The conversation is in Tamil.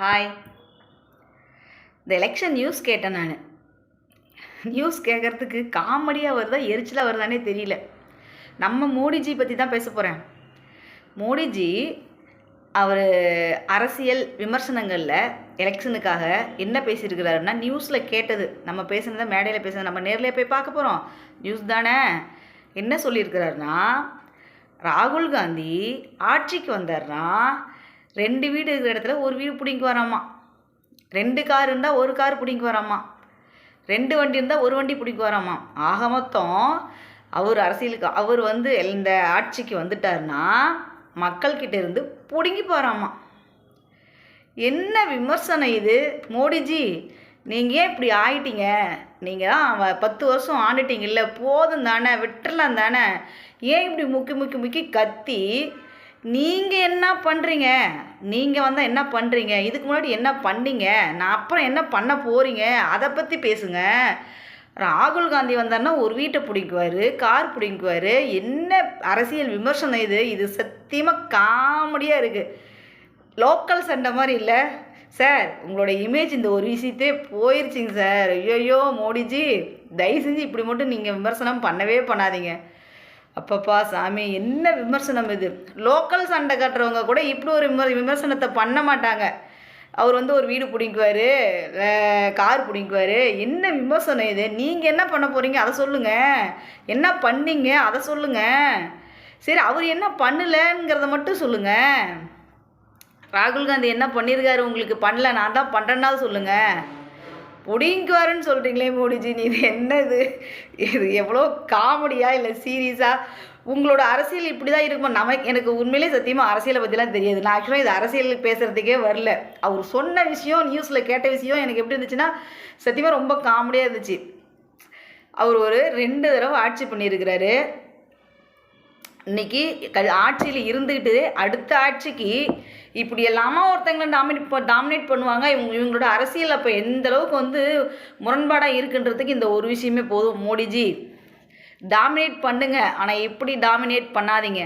ஹாய் இந்த எலெக்ஷன் நியூஸ் கேட்டேன் நான். நியூஸ் கேட்குறதுக்கு காமெடியாக வருதா எரிச்சலாக வருதானே தெரியல. நம்ம மோடிஜி பற்றி தான் பேச போகிறேன் மோடிஜி அவர் அரசியல் விமர்சனங்களில் எலெக்ஷனுக்காக என்ன பேசியிருக்கிறாருன்னா நியூஸில் கேட்டது. நம்ம பேசுனதை மேடையில் பேசுனது நம்ம நேர்லேயே போய் பார்க்க போகிறோம் நியூஸ் தானே. என்ன சொல்லியிருக்கிறாருன்னா ராகுல் காந்தி ஆட்சிக்கு வந்தார்னா ரெண்டு வீடு இருக்கிற இடத்துல ஒரு வீடு பிடிங்கி வராமா ரெண்டு கார் இருந்தால் ஒரு கார் பிடிங்கி வராமா ரெண்டு வண்டி இருந்தால் ஒரு வண்டி பிடிங்கி வராமா ஆக மொத்தம் அவர் அரசியலுக்கு அவர் வந்து இந்த ஆட்சிக்கு வந்துட்டாருன்னா மக்கள்கிட்ட இருந்து பிடுங்கி போகிறாமா என்ன விமர்சனம் இது? மோடிஜி நீங்கள் ஏன் இப்படி ஆயிட்டீங்க? நீங்கள் தான் பத்து வருஷம் ஆண்டுட்டீங்கல்ல போதும் தானே விட்டுறலாம் தானே. ஏன் இப்படி முக்கி முக்கி முக்கி கத்தி நீங்கள் என்ன பண்ணுறீங்க நீங்கள் வந்தால் என்ன பண்ணுறீங்க இதுக்கு முன்னாடி என்ன பண்ணீங்க? நான் அப்புறம் என்ன பண்ண போகிறீங்க அதை பற்றி பேசுங்க. ராகுல் காந்தி வந்தாருன்னா ஒரு வீட்டை பிடிக்குவார் கார் பிடிக்குவார் என்ன அரசியல் விமர்சனம் இது? இது சத்தியமாக காமெடியாக இருக்குது லோக்கல் சண்டை மாதிரி இல்லை. சார் உங்களோட இமேஜ் இந்த ஒரு விஷயத்தே போயிருச்சுங்க சார். ஐயோ மோடிஜி தயவு செஞ்சு இப்படி மட்டும் நீங்கள் விமர்சனம் பண்ணவே பண்ணாதீங்க. அப்பப்பா சாமி என்ன விமர்சனம் இது? லோக்கல் சண்டை கட்டுறவங்க கூட இப்படி ஒரு விமர் விமர்சனத்தை பண்ண மாட்டாங்க. அவர் வந்து ஒரு வீடு பிடிங்குவார் கார் பிடிங்குவார். என்ன விமர்சனம் இது? நீங்கள் என்ன பண்ண போகிறீங்க அதை சொல்லுங்கள் என்ன பண்ணீங்க? அதை சொல்லுங்கள் சரி அவர் என்ன பண்ணலைங்கிறத மட்டும் சொல்லுங்கள் ராகுல் காந்தி என்ன பண்ணியிருக்காரு உங்களுக்கு பண்ணல நான் தான் பண்ணுறேன்னா சொல்லுங்கள் பிடிங்குவாருன்னு சொல்கிறீங்களே மோடிஜி நீ இது என்னது? இது இது எவ்வளோ காமெடியா இல்லை சீரியஸாக உங்களோட அரசியல் இப்படி தான் இருக்குமா? நமக்கு எனக்கு உண்மையிலே சத்தியமாக அரசியலை பற்றிலாம் தெரியாது. நான் ஆக்சுவலாக இது அரசியல் பேசுகிறதுக்கே வரல. அவர் சொன்ன விஷயம் நியூஸில் கேட்ட விஷயம் எனக்கு எப்படி இருந்துச்சுன்னா சத்தியமாக ரொம்ப காமெடியாக இருந்துச்சு. அவர் ஒரு ரெண்டு தடவை ஆட்சி பண்ணியிருக்கிறாரு. இன்னைக்கு க ஆட்சியில் இருந்துக்கிட்டு அடுத்த ஆட்சிக்கு இப்படி எல்லாமா ஒருத்தங்களை டாமினேட் டாமினேட் பண்ணுவாங்க. இவங்க இவங்களோட அரசியல் அப்போ எந்த அளவுக்கு வந்து முரண்பாடாக இருக்குன்றதுக்கு இந்த ஒரு விஷயமே போதும். மோடிஜி டாமினேட் பண்ணுங்க. ஆனால் எப்படி டாமினேட் பண்ணாதீங்க?